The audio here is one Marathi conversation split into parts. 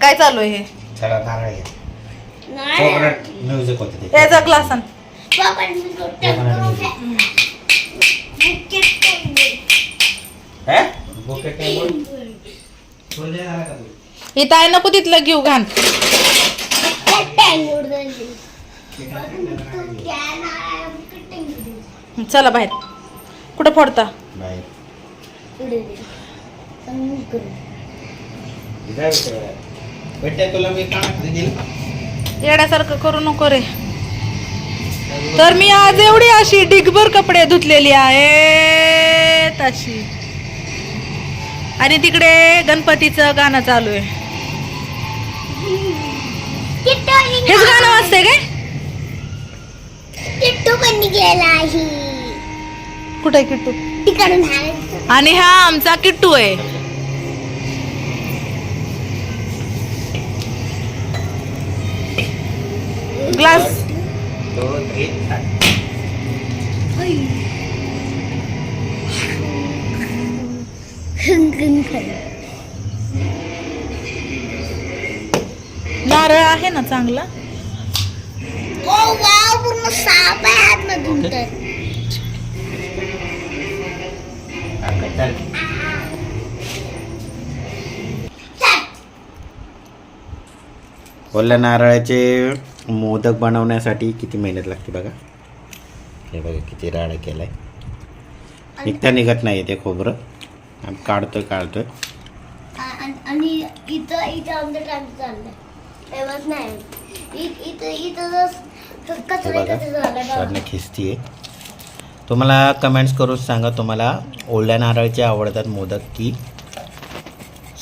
काय चालू आहे हे चला नारळ घ्या नाही कोकोनट म्युझिक होते ते याचा आण दे. हे? बुके काय बोल? बोलले झाला का तू? इथं आहे नको तिथलं घेऊ घाण. चला बाहेर कुठं फोडता बाहेर. इथं आहे. तुला मी येण्यासारखं करू नको रे. तर मी आज एवढी अशी डिगभर कपडे धुतलेली आहेत अशी. आणि तिकडे गणपतीचं गाणं चालू आहे. हेच गाणं वाजते काय? किट्टू पण गेला आहे. कुठे किट्टू. आणि हा आमचा किट्टू आहे. ग्लास. नारळ आहे ना चांगला पूर्ण साप आहे आतमधून तर चल. ओल्या नारळाचे मोदक बनवण्यासाठी किती मेहनत लागते बघा. हे बघा किती राडा केलाय. निघता निघत नाही ते खोबरं. आम्ही काढतोय काढतोय. आणि इथं इथं आमचं चाललंय. तेव्हाच नाही. इथं इथं खिस्ती आहे तुम्हाला कमेंट्स करून सांगा तुम्हाला ओल्या नारळाचे आवडतात मोदक की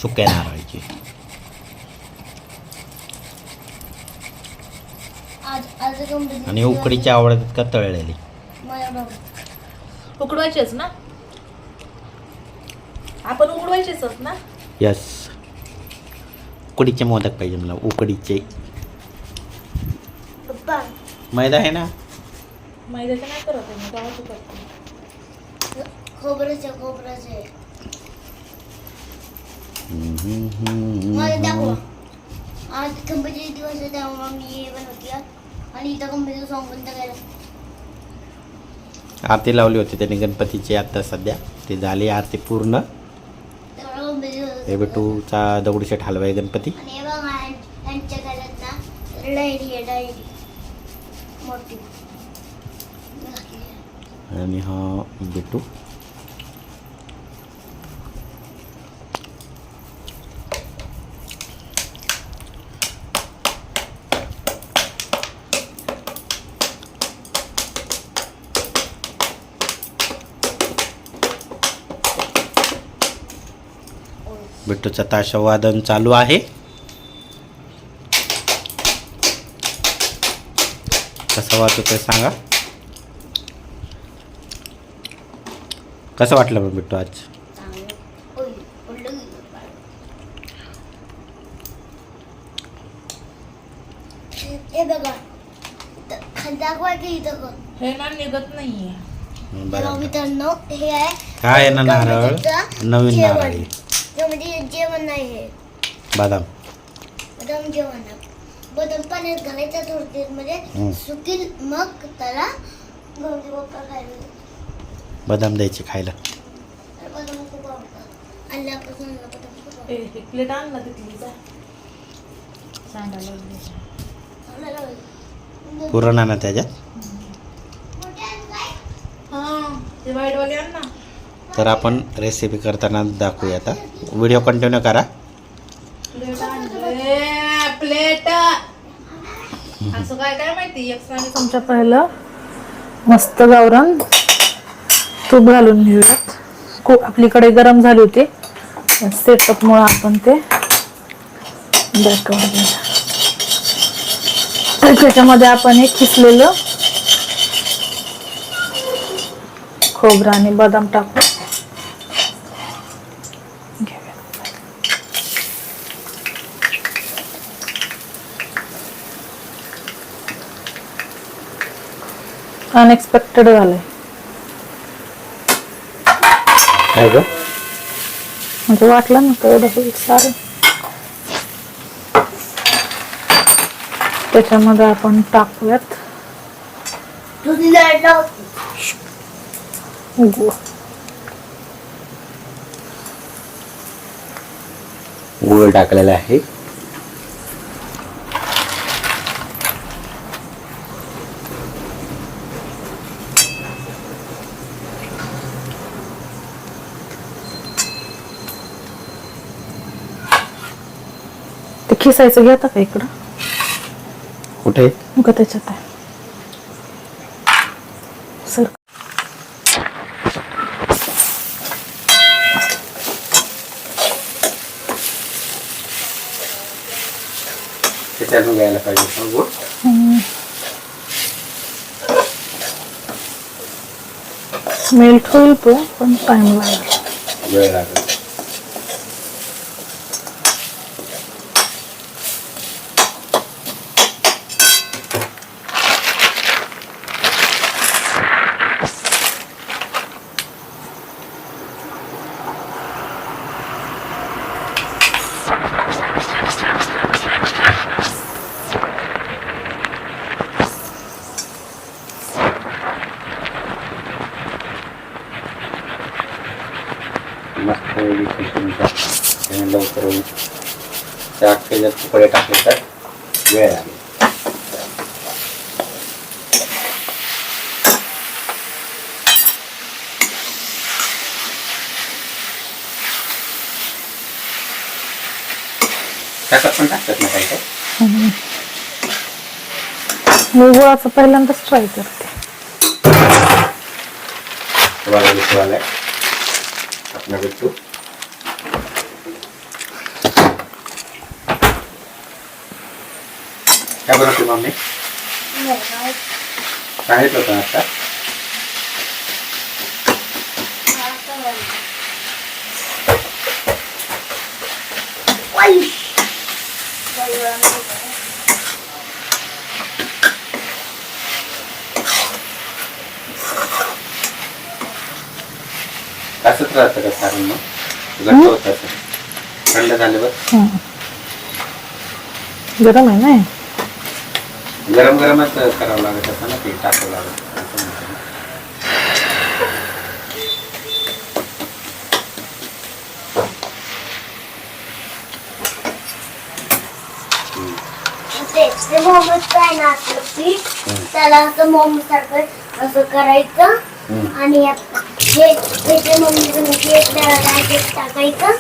सुक्या नारळाचे आज आज गणपती आणि उकडीचे आवडतात का तळलेली. उकडवायचेच ना? आपण उकडवायचेच ना? यस उकडीचे मोदक पाहिजे मला उकडीचे. मैदा आहे ना? मैद्याचं नाही करत आहे मी करते. खोबऱ्याचे खोबऱ्याचे. आज गणपतीचे दिवस आहे तेव्हा मी हे बनवते आणि इथं गणपतीचं सॉंग बंद केलं. आरती लावली होती त्यांनी गणपतीची आता सध्या. ते झाली आरती पूर्ण. दिवस हे बिटूचा दगडूशेठ हलवा आहे गणपती आणि हे बघा यां- यांच्या गळ्यात ना डायरी आहे डायरी मोठी आणि हा बिटू बिट्टूचं ताशवादन चालू आहे. कसं वाटतं ते सांगा. कसं वाटलं मग बिट्टू आज. हे हे निघत नाहीये. हं, हे आहे हा ना नारळ? नवीन. नारळ. म्हणजे जेवण नाही हे बदाम बदाम जेवण. बदाम पाण्यात घालायचं थोडं म्हणजे हं. सुकील मग त्याला खायला. बदाम द्यायचे खायला बदाम खूप आवडतात बदाम खूप एक प्लेट आण ना तिथली जा सांगायला लागली. आणायला लागले. पुरण आणा त्याच्यात? हा ते वाईटवाले आण ना तर आपण रेसिपी करताना दाखवूया आता. व्हिडिओ कंटिन्यू करा. प्लेट असं काय काय माहिती? तुमच्या पहिलं मस्त गावरान तूप घालून घेऊयात. खूप आपली कढई गरम झाली होती. सेटअपमुळं आपण ते दाखवून त्याच्यामध्ये आपण हे किसलेलं खोबरं आणि बदाम टाकू. अनएक्सपेक्टेड झालंय काय ग? म्हणजे वाटलं ना एवढं होईल सारं. त्याच्यामध्ये आपण टाकूयात. तुझी लाइट लावते गूळ गूळ टाकलेला आहे. खिसायचं. घेता का इकडं? कुठे? मग त्याच्यात आहे. सर. त्याच्यातून घ्यायला पाहिजे मग गूळ मेल्ट होईल पण पण टाइम लागेल. वेळ लागेल मस्त वेगळी तुमचा त्याने लवकर होईल त्या तुकडे टाकले तर वेळ लागेल त्याच्यात पण टाकतात ना काही काही मी गुळाचं पहिल्यांदाच ट्राय करते तुम्हाला विश्वास आहे आपला काय बनवते मम्मी? सांगितलं होतं आता? असंच राहतं का सारण मग? घट्ट होत असं. थंड झाले बस हम्म. गरम आहे ना? गरम गरमच करावं लागत असं ना ते टाकावं लागत. ते मोमोज काय ना पीठ त्याला असं मोमोज सारखं असं करायचं. आणि जे त्याला टाकायचं.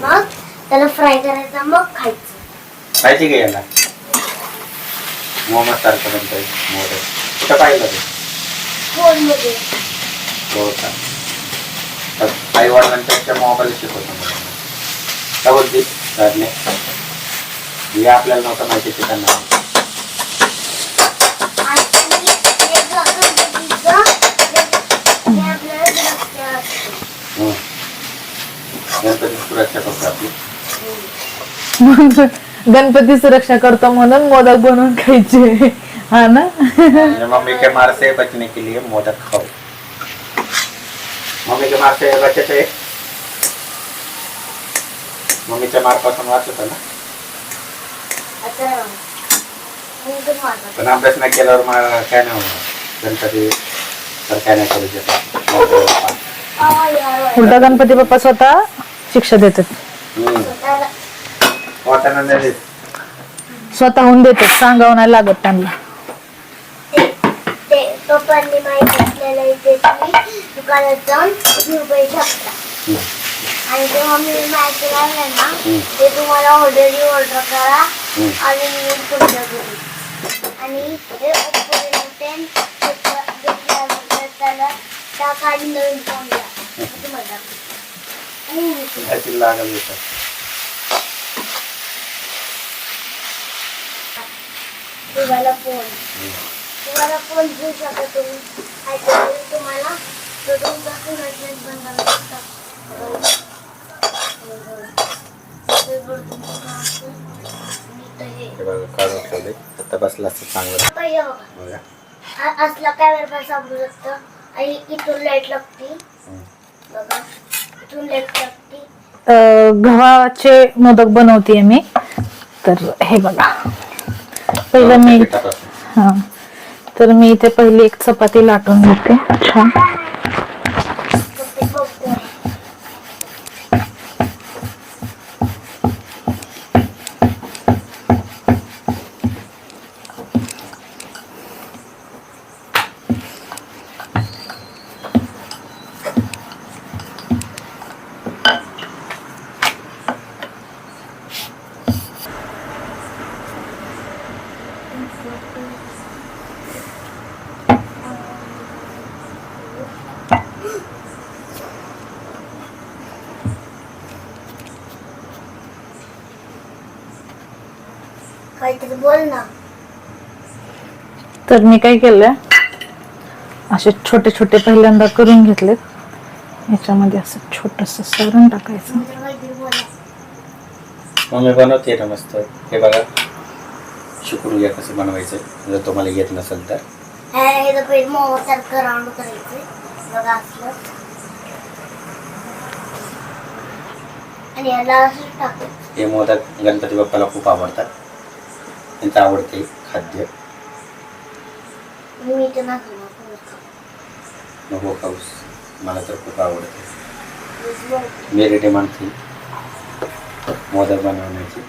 मग त्याला फ्राय करायचं मग खायचं पाहिजे का याला मोहम्मद सारखं बनतोय मोहर कुठं पाहिलं ते? फोनमध्ये. हो का तर आई वडिलांपेक्षा मोबाईल शिकवतो मुलांना. बोलते सरने हे आपल्याला नव्हतं माहिती त्यांना. गणपती सुरक्षा करतो आपली. मग गणपती सुरक्षा करतो म्हणून मोदक बनवून खायचे. हा ना? मम्मी के मार से बचने के लिए मोदक खाओ मम्मी के मार से बचायचे मम्मीच्या मारपासून वाचत ना पण अभ्यास नाही केल्यावर मला काय नाही होणार. गणपती तर काय नाही करू शकत. मोदक बाप्पा. उलटा गणपती बाप्पा स्वतः शिक्षा देतात. हम्म. स्वतःला- वाटाणा नाही देत. स्वतःहून देतात सांगावं नाही लागत त्यांना ते ते पप्पांनी माहिती असलेलं इथे तुम्ही दुकानात जाऊन घेऊ शकता हम्म. आणि जेव्हा मी माहिती लागलं ना हम्म. ते तुम्हाला ऑर्डरही ऑर्डर करा. आणि मी तुमच्या घरी आणि हे घेतल्यानंतर त्याला नवीन फोन तुम्हाला. आणि लागल तुम्हाला फोन. तुम्हाला फोन घेऊ शकता तुम्ही. त्याच्यामध्ये तुम्हाला तो तुमचा शकता असेल. आणि इथं हे. हे बघा काढून ठेवले. आता बसला असतं चांगलं. आता हे बघा. बघा आ- असला कॅमेरा पण सापडू शकतं? आणि इथून लाइट लागते. बघा. इथून लाइट लागते. अं, गव्हाचे मोदक बनवते मी. तर हे बघा. पहिलं मी. हा. तर मी इथे पहिली एक चपाती लाटून घेते. छान ते बघतोय. काहीतरी बोल ना. तर मी काय केलंय? असे छोटे छोटे पहिल्यांदा करून घेतलेत. याच्यामध्ये असं छोटस सारण टाकायचं. मम्मी बनवते ना मस्त हे बघा. शिकून घ्या कसं बनवायचं. जर तुम्हाला येत नसेल तर. हे तर पहिले मोमोसारखं राऊंड करायचं. बघा असलं. आणि याला असं टाकायचं हे मोदक गणपती बाप्पाला खूप आवडतात. त्यांचं आवडते खाद्य. मी तर नाही नको खाऊस. मला तर खूप आवडते. मी रेडी मोदक बनवण्याची.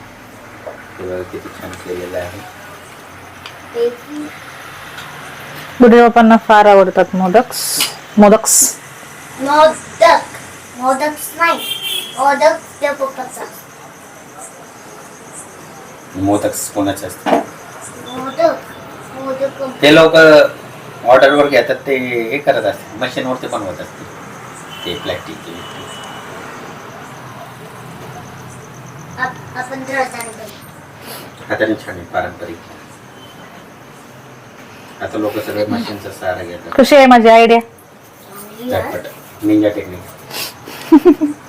हे बघा किती छान केलेलं आहे बुढे बापांना फार आवडतात मोदक्स. मोदक्स. मोदक. मोदक नाही. मोदक त्या पप्पाचा. मोदक कोणाचे असतात? मोदक. मोदक ते लोक ऑर्डरवर घेतात ते हे करत असतात. मशीनवरती बनवत असते. ते प्लॅस्टिकचे आप- आपण हाताने छान आहे पारंपरिक. आता लोक सगळे मशीनचा सहारा घेतात. कशी आहे माझी आयडिया झटपट. निंजा टेक्निक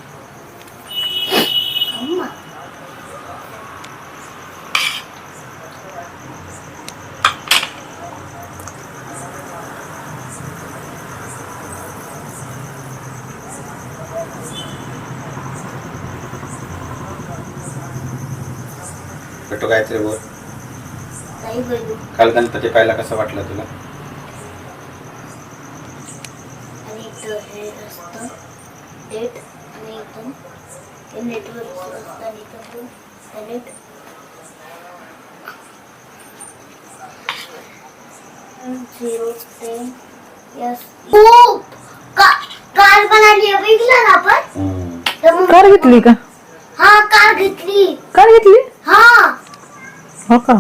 भेटू काहीतरी बोल काल गणपती पाहायला कसं वाटलं तुला? बनाली बघितलं ना आपण. तर मग- कार घेतली का? हा कार घेतली. कार घेतली? हा का?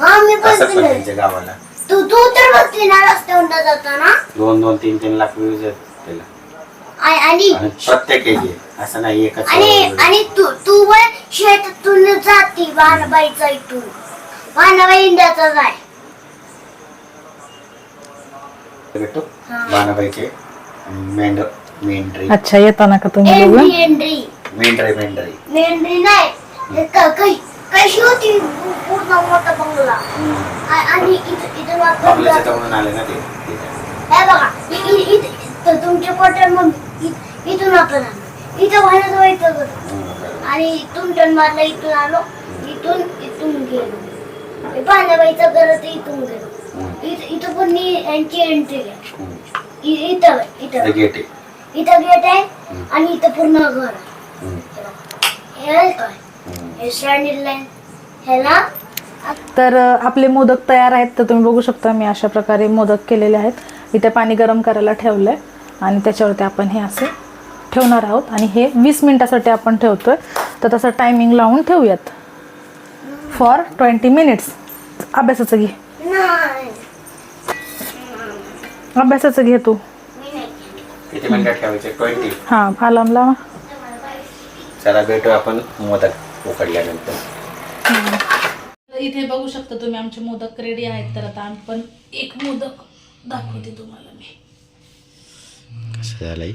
हा मी असंच बघितलं त्यांच्या गावाला. तू तू तर बघली ना रस्त्यावर जाताना दोन दोन तीन तीन लाख व्ह्यूज आहेत त्याला. आ- आणि? आणि प्रत्येक याची असं नाही एकच आणि आणि तू तू पण शेतातून जाती वाहनबाईचा इथून. वाहनबाई इंडियाचा जाय. भेटू? हा. बाणाबाईचे मेंढ मेंढरी. अच्छा येताना का तुम्ही एंड्री दोघं? एंड्री मेंढरी मेंढरी. मेंढरी नाही क- कै- कशी होती पूर्ण मोठा बंगला. आणि इथं इथून आपल्या जातो. शेतामधून आले ना ते. हे बघा इथं- इथं तुमच्या पोटात मग इथून आपण आलो. इथं वाहनच व्हायचं. आणि इथून टन मारला इथून आलो. इथून इथून गेलो. पाण्याबाईचं घर ते इथून गेलो. इथं इथं पण यांची एंट्री आहे. इथं इथं. गेट आहे. इथं गेट आहे. आणि इथं पूर्ण घर आहे. तर आपले मोदक तयार आहेत तर तुम्ही बघू शकता मी अशा प्रकारे मोदक केलेले आहेत. इथे पाणी गरम करायला ठेवलं आहे आणि त्याच्यावरती आपण हे असे ठेवणार आहोत. आणि हे वीस मिनिटासाठी आपण ठेवतोय. तर तसं टायमिंग लावून ठेवूयात. फॉर ट्वेंटी मिनिट्स अभ्यासाचं घे. नाही. अभ्यासाचं घे तू. हां अलार्म लावा. चला भेटू आपण मोदक. उकडल्यानंतर. इथे बघू शकता तुम्ही आमचे मोदक रेडी आहेत. तर आता आपण एक मोदक दाखवते तुम्हाला मी. कसं झालंय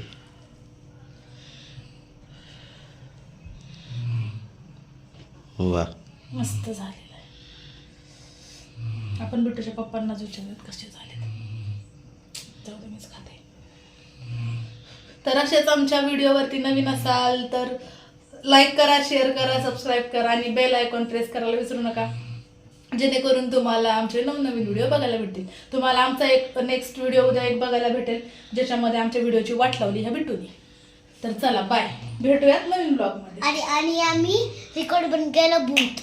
वा. मस्त झालेलं आहे. आपण बिट्टूच्या पप्पांनाच विचारत कसे झाले जाऊ मीच खाते. तर असेच आमच्या व्हिडिओवरती नवीन असाल तर लाईक करा शेअर करा सबस्क्राईब करा आणि बेल आयकॉन प्रेस करायला विसरू नका. जेणेकरून तुम्हाला आमचे नवनवीन व्हिडिओ बघायला भेटतील. तुम्हाला आमचा एक नेक्स्ट व्हिडिओ उद्या एक बघायला भेटेल ज्याच्यामध्ये आमच्या व्हिडिओची वाट लावली ह्या भेटूनी तर चला बाय भेटूयात नवीन ब्लॉगमध्ये आणि आणि आम्ही रेकॉर्ड पण केलं भूत